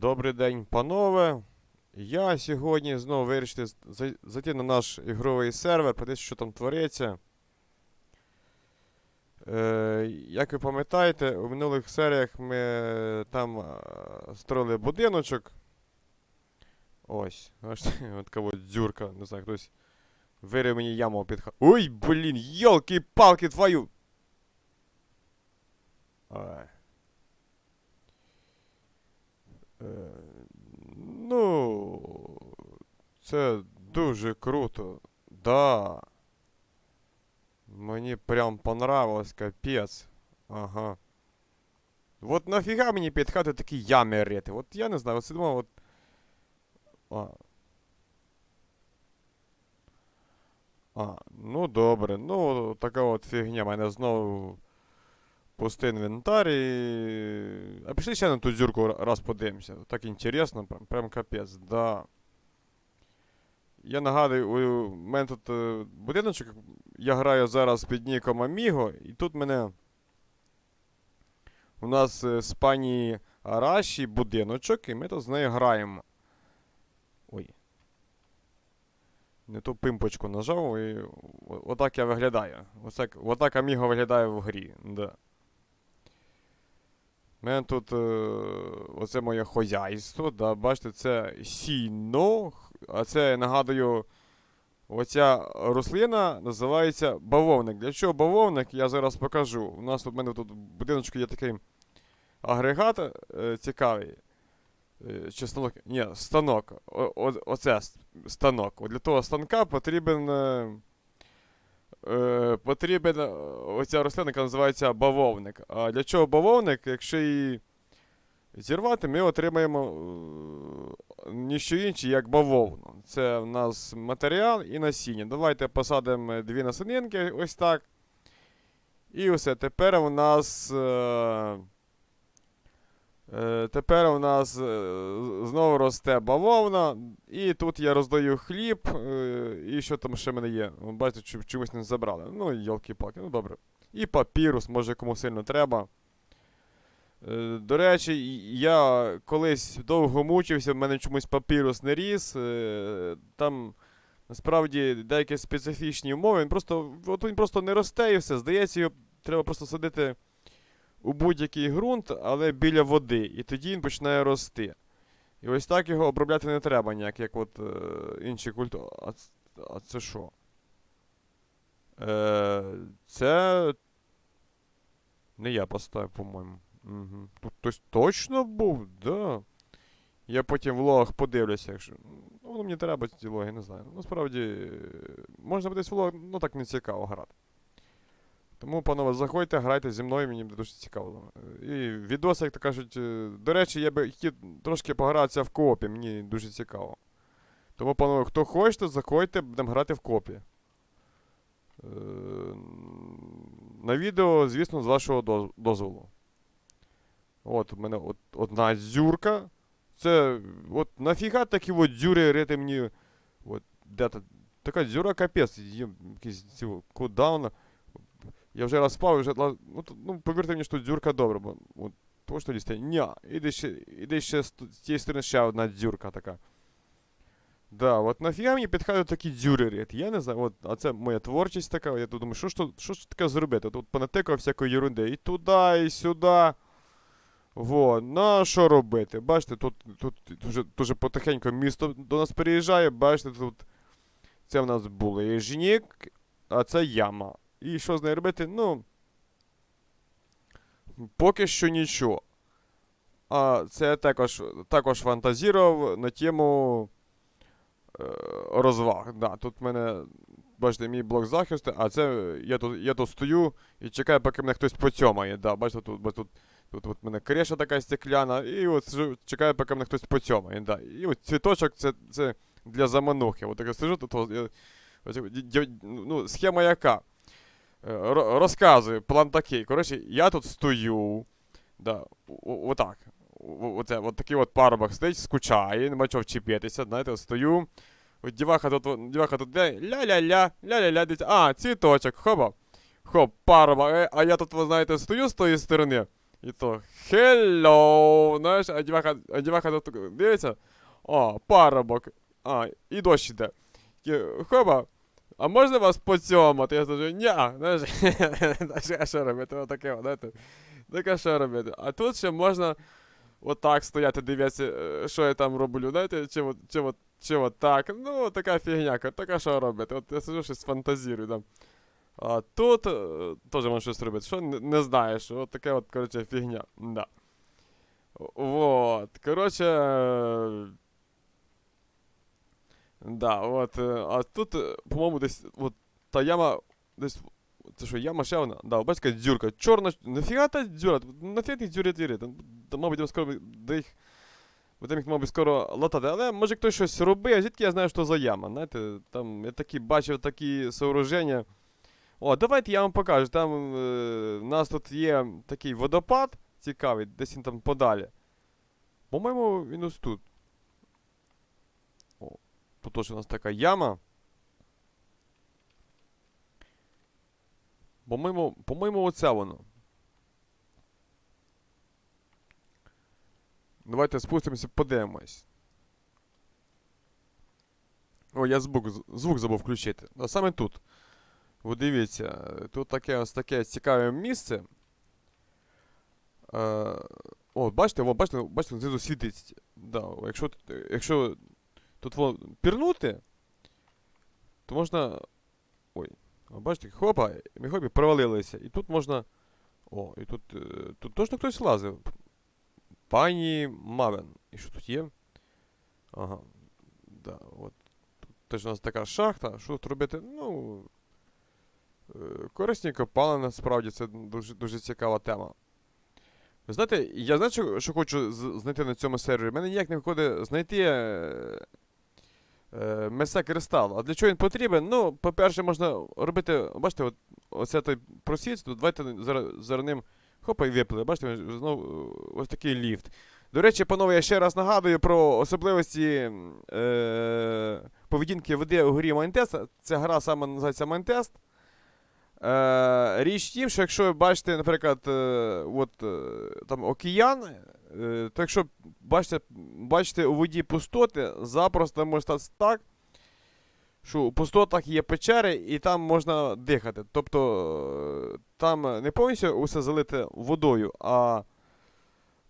Добрий день, панове. Я сьогодні знову вирішив зайти на наш ігровий сервер, подивитися, що там твориться. Е, як ви пам'ятаєте, у минулих серіях ми там е, строїли будиночок. Ось. От така от дзюрка, не знаю, хтось вирив мені яму під ха- Ой, блін, йолки-палки твою! Ай. Е, ну, це дуже круто. Да. Мені прям понравилось, капець. Ага. Вот нафіга мені під хатою такі ями рити? От я не знаю, от сидимо, от. А. А, ну добре. Ну, така от фігня. Мене знову пустий інвентар і... А пішли ще на ту зюрку раз подивимося. Так інтересно, прям, прям капець, да. Я нагадую, у мене тут е, будиночок, я граю зараз під ніком Аміго, і тут мене. У нас е, з пані Араші будиночок, і ми тут з нею граємо. Ой. Не ту пимпочку нажав, і отак я виглядаю. Отак, отак Аміго виглядає в грі. Да. У мене тут е, оце моє хозяйство, да, бачите, це сіно, а це, нагадую, оця рослина називається бавовник. Для чого бавовник, я зараз покажу. У нас тут в мене тут в будиночку є такий агрегат е, цікавий. Е, чи станок? Ні, станок. О, о, оце станок. Для того станка потрібен. Е, е, потрібен е, оця рослина, яка називається бавовник. А для чого бавовник? Якщо її зірвати, ми отримаємо е, ніщо інше, як бавовну. Це в нас матеріал і насіння. Давайте посадимо дві насінинки, ось так. І все. Тепер у нас. Е, тепер у нас е, знову росте бавовна, і тут я роздаю хліб, е, і що там ще в мене є. Бачите, чомусь не забрали. Ну, йолки-палки, ну добре. І папірус, може кому сильно треба. Е, До речі, я колись довго мучився, в мене чомусь папірус не ріс. е, Там насправді деякі специфічні умови. Він просто, от він просто не росте і все. Здається, його треба просто садити у будь-який ґрунт, але біля води. І тоді він починає рости. І ось так його обробляти не треба ніяк, як от е, інші культури. А, а це що? Е, це. Не я поставив, по-моєму. Угу. Тут хтось точно був, да. Я потім в логах подивлюся, якщо. Ну, мені треба ці логи, не знаю. Насправді, е, можна десь в лог, ну так не цікаво грати. Тому, панове, заходьте, грайте зі мною, мені дуже цікаво. І відоси, як то кажуть, е, до речі, я би хотів трошки погратися в коопі, мені дуже цікаво. Тому, панове, хто хочете, заходьте, будемо грати в копі. Е, На відео, звісно, з вашого дозволу. От, у мене от, одна дзюрка. Це. От нафіга такі от дзюри рити мені. От, де то Така дзюра капець. Є якісь. Я вже раз спав, вже. ла- Ну, ну повірте мені, що дзюрка добра, бо. От, то що лізти? Ня, іди ще, іди ще з, тієї сторони ще одна дзюрка така. Да, от нафіга мені підходять такі дзюри? Я не знаю, от, а це моя творчість така. Я тут думаю, що ж тут, що таке зробити? Тут понатикав всякої ерунди. І туди, і сюди. Во, на що робити? Бачите, тут, тут дуже, дуже потихеньку місто до нас переїжджає. Бачите, тут це в нас булижник, а це яма. І що з нею робити? Ну. Поки що нічого. А це я також, також фантазірував на тему е, розваг. Да, тут в мене, бачите, мій блок захисту, а це я тут, я тут стою і чекаю, поки мене хтось поцьомає. Да, бачите, тут, бо тут, тут от мене креша така стекляна, і от чекаю, поки мене хтось поцьомає. Да. І от цвіточок це, це для заманухи. От так я сижу, тут я, ну, схема яка? Е, Розказую, план такий. Коротше, я тут стою. Да, отак. Оце, от такий от парубок сидить, скучає, нема чого вчепитися, знаєте, стою. От діваха тут, діваха тут, ля-ля-ля, ля-ля-ля, дивіться, а, цвіточок, хоба. Хоп, парубок, е, а я тут, ви знаєте, стою з тої сторони, І то hello, знаєш, а діваха, а діваха тут дивиться, о, парубок, а, і дощ іде. Хоба, а можна вас поцьомати? Я кажу, ня, знаєш, а що робити, отаке, от, знаєте, таке що робити. А тут ще можна отак стояти, дивитися, е, що я там роблю, знаєте, чи от, чи от, чи от так, ну, така фігня, така що робити, от я сижу щось фантазірую там. А тут е, теж можна щось робити. Що не, не знаєш, от таке от, коротше, фігня. Да. Вот. Коротше. Да, от. е, А тут, е, по-моєму, десь от та яма. Десь. Це що, яма ще одна? Да, бачите, дзюрка. Чорна. Нафіга та дзюра? Нафіга тих дзюри там, мабуть, скоро до їх. Будемо їх, мабуть, скоро латати. Але може хтось щось робив, звідки я знаю, що за яма. Знаєте, там я такі бачив такі сооруження. О, давайте я вам покажу. Там е, у нас тут є такий водопад цікавий, десь він там подалі. По-моєму, він ось тут. Тут у нас така яма. По-моєму, по-моєму, оце воно. Давайте спустимося, подивимось. О, я звук, звук забув включити. А саме тут. Ви дивіться, тут таке ось таке цікаве місце. Е, о, бачите, о, бачите, бачите, знизу світить. Да, якщо, якщо тут во, пірнути, то можна. Ой, бачите, хопа, ми хопі провалилися. І тут можна. О, і тут. е, Тут точно хтось лазив. Пані Мавен. І що тут є? Ага. Да, от. Тут теж у нас така шахта. Що тут робити? Ну. Е, Корисні копали, насправді, це дуже, дуже цікава тема. Ви знаєте, я знаю, що, що хочу знайти на цьому сервері. Мене ніяк не виходить знайти е, е, кристал. А для чого він потрібен? Ну, по-перше, можна робити. Бачите, от, оце той просіць, то давайте зараз ним хопа і випили. Бачите, знову е, ось такий ліфт. До речі, панове, я ще раз нагадую про особливості е, поведінки води у грі Майнтест. Ця гра саме називається Майнтест. Е, річ в тім, що якщо ви бачите, наприклад, е, от, е, там океан, е, то якщо бачите, бачите у воді пустоти, запросто може статися так, що у пустотах є печери і там можна дихати. Тобто е, там не повністю усе залите водою, а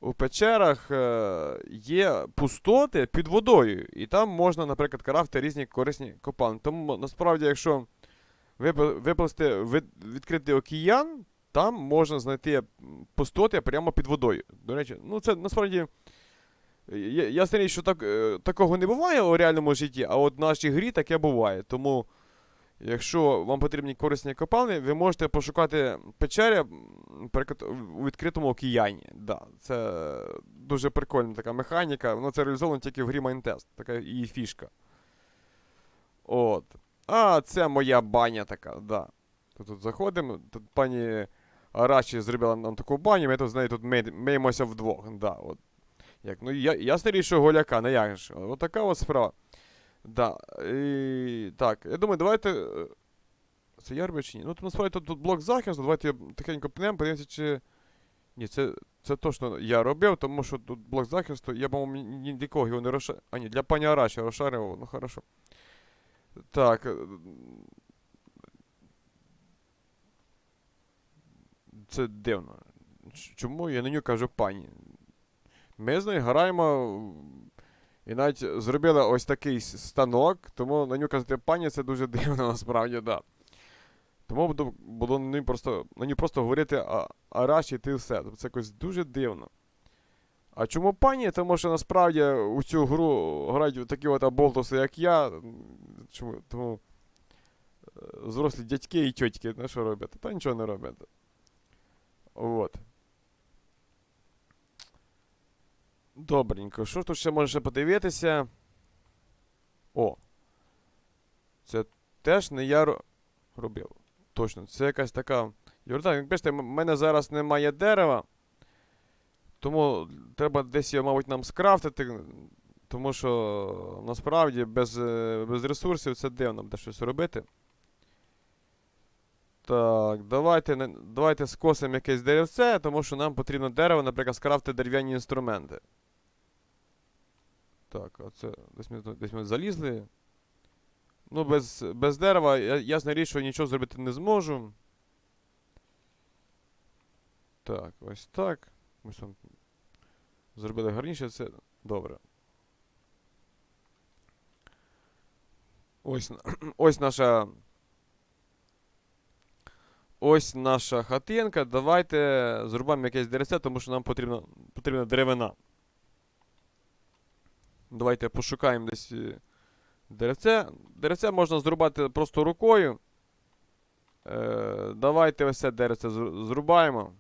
у печерах е, є пустоти під водою. І там можна, наприклад, крафти різні корисні копалини. Тому насправді, якщо вип- виплисти від, відкритий океан, там можна знайти пустоти прямо під водою. До речі, ну це насправді. Я, я знаю, що так, е, такого не буває у реальному житті, а от в нашій грі таке буває. Тому, якщо вам потрібні корисні копалини, ви можете пошукати наприклад, у відкритому океані. Да, це дуже прикольна така механіка. Воно це реалізовано тільки в грі Майнтест. Така її фішка. От. А, це моя баня така, да. Тут заходимо, тут пані Араші зробила нам таку баню, ми тут з нею тут ми- миємося вдвох. Да, от. Як, ну, я, ясна річ, що голяка, не як ж. От така от справа. Да. І, так, я думаю, давайте. е, Це я робив чи ні? Ну, насправді тут, тут блок захисту, давайте тихенько пнемо, подивимося, чи. Ні, це, це точно я робив, тому що тут блок захисту, я, по-моєму, ні, для кого його не розшарив. А, ні, для пані Араші розшарив, ну хорошо. Так. Це дивно. Чому я на нього кажу пані? Ми з нею граємо і навіть зробили ось такий станок, тому на нього казати пані це дуже дивно насправді, да. Тому буду, буду на ній просто, на ній просто говорити а, Араші ти все. Тобто це якось дуже дивно. А чому пані? Тому що насправді у цю гру грають такі от аболтуси, як я. Чому? Тому е, зрослі дядьки і тьотьки, ну що роблять? Та нічого не роблять. От. Добренько. Що тут ще може ще подивитися? О. Це теж не я робив. Точно, це якась така. Йордан, як бачите, в мене зараз немає дерева. Тому треба десь його, мабуть, нам скрафтити. Тому що насправді без, е, без ресурсів це дивно буде щось робити. Так, давайте, давайте скосимо якесь деревце, тому що нам потрібно дерево, наприклад, скрафти дерев'яні інструменти. Так, оце десь ми, десь ми залізли. Ну, без, без дерева, я, ясна річ, що нічого зробити не зможу. Так, ось так. Ми там зробили гарніше це. Добре. Ось, ось наша. Ось наша хатинка. Давайте зрубаємо якесь деревце, тому що нам потрібно, потрібна деревина. Давайте пошукаємо десь е, деревце. Деревце можна зрубати просто рукою. Е, давайте ось це деревце зрубаємо.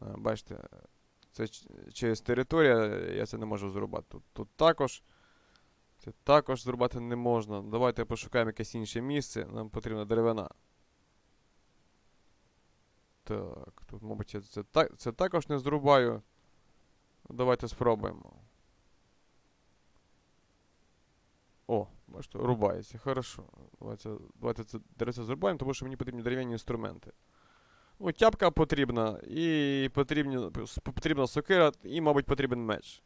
Бачите, це через територія, я це не можу зрубати. Тут, тут також. Це також зрубати не можна. Давайте пошукаємо якесь інше місце. Нам потрібна деревина. Так, тут, мабуть, я це, так, це також не зрубаю. Давайте спробуємо. О, бачите, рубається. Хорошо. Давайте, давайте це деревце зрубаємо, тому що мені потрібні дерев'яні інструменти. Ну, тяпка потрібна, і потрібні, потрібна сокира, і, мабуть, потрібен меч.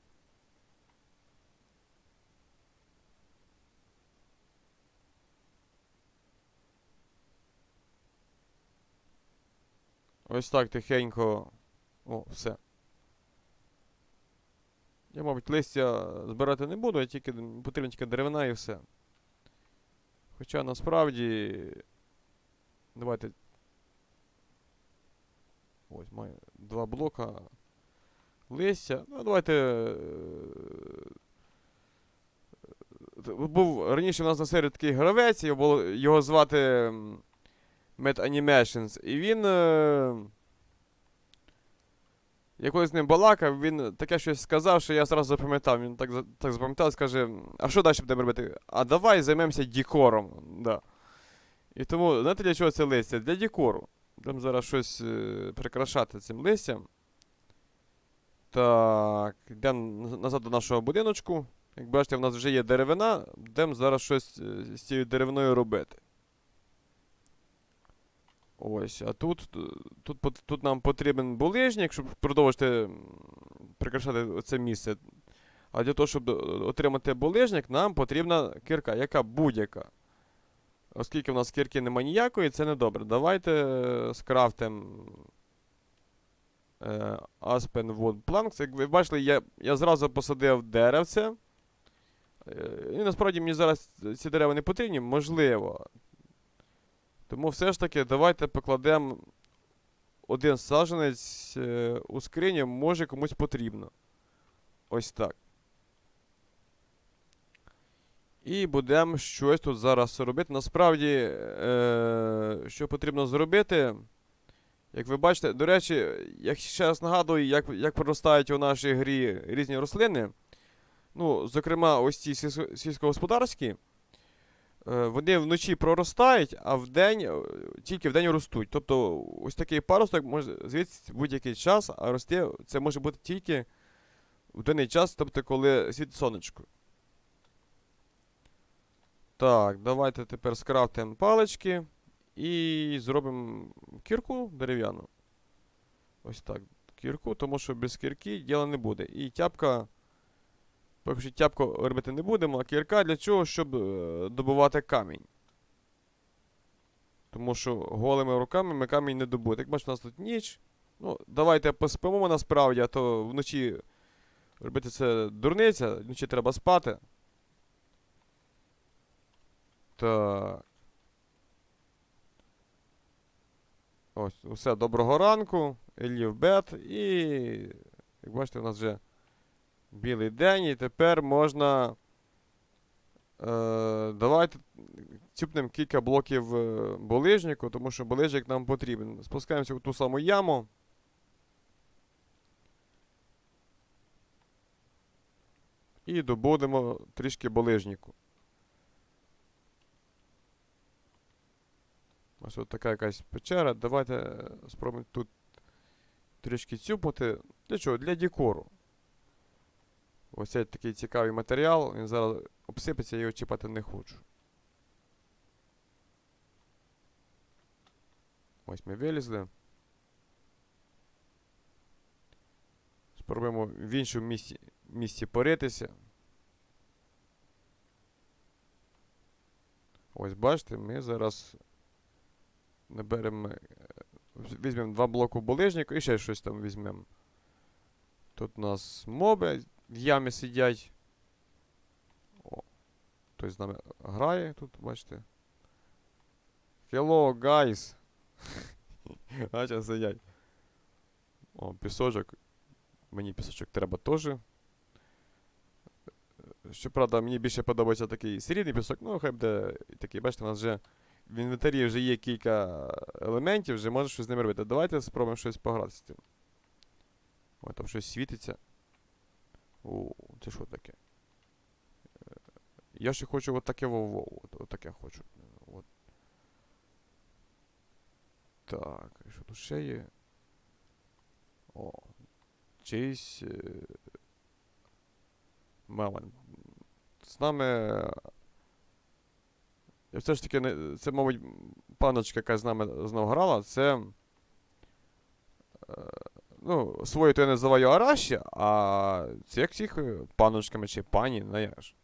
Ось так тихенько. О, все. Я, мабуть, листя збирати не буду, я тільки потрібна тільки деревина і все. Хоча насправді. Давайте. Ось, маю два блока листя. Ну, давайте. е, Був раніше у нас на серії такий гравець, його, було, його звати Mad Animations. І він. Е, я коли з ним балакав, він таке щось сказав, що я зразу запам'ятав. Він так, так запам'ятав, скаже, а що далі будемо робити? А давай займемося декором. Да. І тому, знаєте, для чого це листя? Для декору. Будемо зараз щось е, прикрашати цим листям. Так, йдемо назад до нашого будиночку. Як бачите, в нас вже є деревина, будемо зараз щось е, з цією деревиною робити. Ось, а тут, тут, тут нам потрібен булижник, щоб продовжити прикрашати це місце. А для того, щоб е, отримати булижник, нам потрібна кирка, яка будь-яка. Оскільки в нас кірки немає ніякої, це не добре. Давайте е, скрафтимо е, Aspen Wood Planks. Як ви бачили, я, я зразу посадив деревце. Е, і насправді мені зараз ці дерева не потрібні, можливо. Тому все ж таки давайте покладемо один саджанець е, у скриню, може комусь потрібно. Ось так. І будемо щось тут зараз робити. Насправді, е, що потрібно зробити. Як ви бачите, до речі, я ще раз нагадую, як, як проростають у нашій грі різні рослини. Ну, зокрема, ось ці сільсько- сільськогосподарські. Е, Вони вночі проростають, а вдень е, тільки вдень ростуть. Тобто ось такий паросток може звідси будь-який час, а рости це може бути тільки в денний час, тобто коли світить сонечко. Так, давайте тепер скрафтимо палички і зробимо кірку дерев'яну. Ось так. Кірку, тому що без кірки діла не буде. І тяпка. Поки що тяпку робити не будемо, а кірка для чого? Щоб е, добувати камінь. Тому що голими руками ми камінь не добути. Як бачите, у нас тут ніч. Ну, давайте поспимо насправді, а то вночі робити це дурниця, вночі треба спати. Так. Ось, усе, доброго ранку. Елів бет. І, як бачите, у нас вже білий день, і тепер можна. Е, давайте цюпнемо кілька блоків е, булижнику, тому що булижник нам потрібен. Спускаємося в ту саму яму. І добудемо трішки булижнику. Ось от така якась печера. Давайте спробуємо тут трішки цюпати. Для чого? Для декору. Ось цей такий цікавий матеріал. Він зараз обсипеться, я його чіпати не хочу. Ось ми вилізли. Спробуємо в іншому місці, місці поритися. Ось бачите, ми зараз наберемо. Візьмемо два блоку булижника і ще щось там візьмемо. Тут у нас моби в ямі сидять. О, хтось з нами грає тут, бачите. Hello, guys! Бачите, сидять. О, пісочок. Мені пісочок треба теж. Щоправда, мені більше подобається такий серійний пісок, ну хай буде такий, бачите, у нас вже в інвентарі вже є кілька елементів, вже можна щось з ними робити. Давайте спробуємо щось пограти з тим. Ой, там щось світиться. О, це що таке? Е, Я ще хочу от таке вово. От, от хочу. От. Так, що тут ще є? О. Чийсь. Е... Мелан. З нами. е, Я все ж таки не. Це, мабуть, паночка, яка з нами знову грала, це. Ну, свою то я називаю Араші, а цих всіх е, паночками чи пані, ну як ж.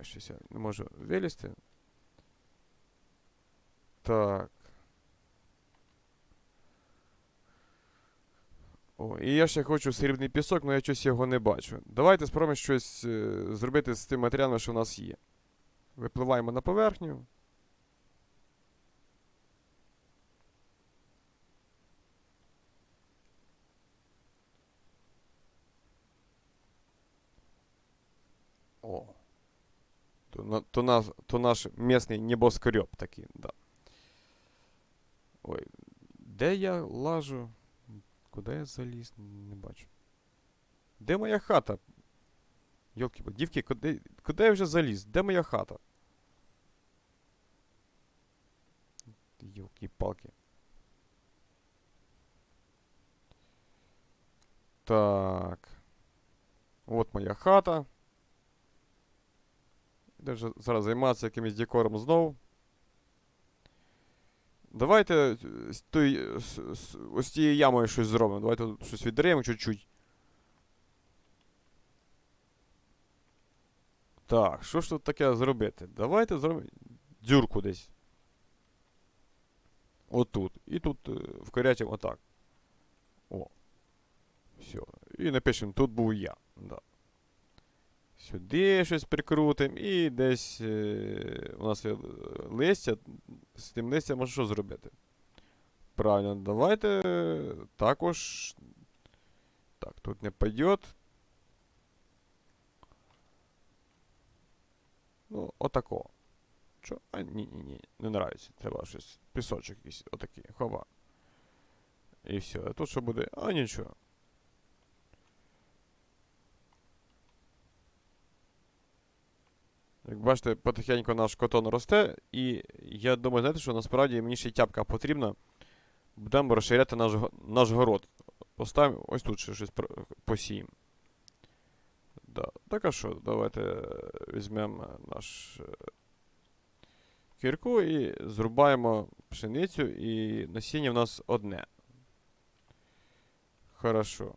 Щось я не можу вилізти. Так. О, і я ще хочу срібний пісок, але я щось його не бачу. Давайте спробуємо щось е, зробити з тим матеріалом, що в нас є. Випливаємо на поверхню. О. То, то, наш, то наш місний небоскреб такий, да. Ой, де я лажу? Куди я заліз? Не бачу. Де моя хата? Йолки, дівки, куди, куди я вже заліз? Де моя хата? Йолки-палки. Так. От моя хата. Де зараз займатися якимось декором знову. Давайте е, з той, з, з, ось цією ямою щось зробимо. Давайте тут щось віддаємо чуть-чуть. Так, що ж тут таке зробити? Давайте зробимо дзюрку десь. Отут. І тут е, вкорячимо отак. О. Все. І напишемо, тут був я. Да. Сюди щось прикрутимо і десь е, у нас є листя. З тим листям можна що зробити? Правильно, давайте також. Так, тут не пойдет. Ну, отако. Що? А, ні, ні, ні, не нравиться. Треба щось. Пісочок якийсь, отакий. Хова. І все. А тут що буде? А нічого. Як бачите, потихеньку наш котон росте, і я думаю, знаєте, що насправді мені ще тяпка потрібна. Будемо розширяти наш, наш город. Поставимо ось тут ще щось посіємо. Да. Так а що, давайте е, візьмемо наш е, кірку і зрубаємо пшеницю, і насіння в нас одне. Хорошо.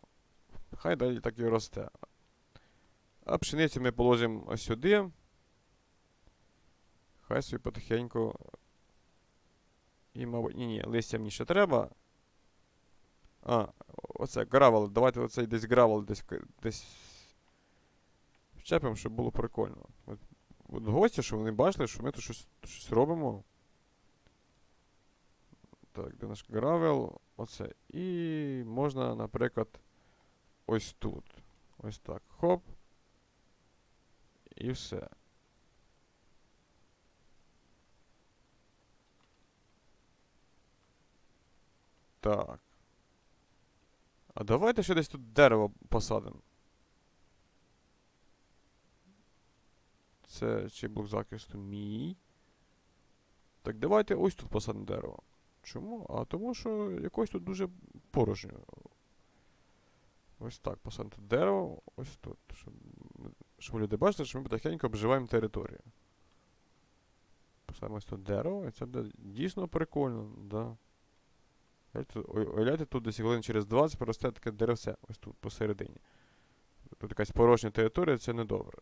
Хай далі так і росте. А пшеницю ми положимо ось сюди. Хай собі потихеньку. І, мабуть, ні, ні, листя мені треба. А, оце гравел. Давайте оцей десь гравел десь, десь вчепимо, щоб було прикольно. От, от гості, щоб вони бачили, що ми тут щось, щось робимо. Так, де наш гравел? Оце. І можна, наприклад, ось тут. Ось так. Хоп. І все. Так. А давайте ще десь тут дерево посадимо. Це чи блок захисту мій. Так давайте ось тут посадимо дерево. Чому? А тому що якось тут дуже порожньо. Ось так посадимо тут дерево, ось тут. Щоб, щоб люди бачили, що ми потихеньку обживаємо територію. Поставимо ось тут дерево, і це буде дійсно прикольно, да. Уявляєте, тут десь хвилин через 20 поросте таке деревце, ось тут посередині. Тут якась порожня територія, це недобре.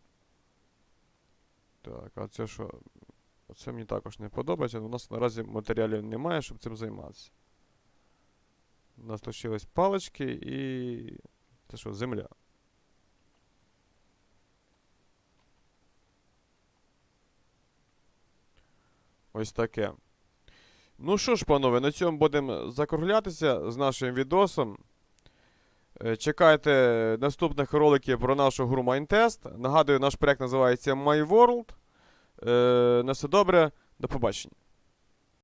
Так, а це що? Оце мені також не подобається. але У нас наразі матеріалів немає, щоб цим займатися. У нас лишились палички і. Це що, земля. Ось таке. Ну що ж, панове, на цьому будемо закруглятися з нашим відосом. Е, Чекайте наступних роликів про нашу гру Майнтест. Нагадую, наш проект називається My World. Е, На все добре, до побачення.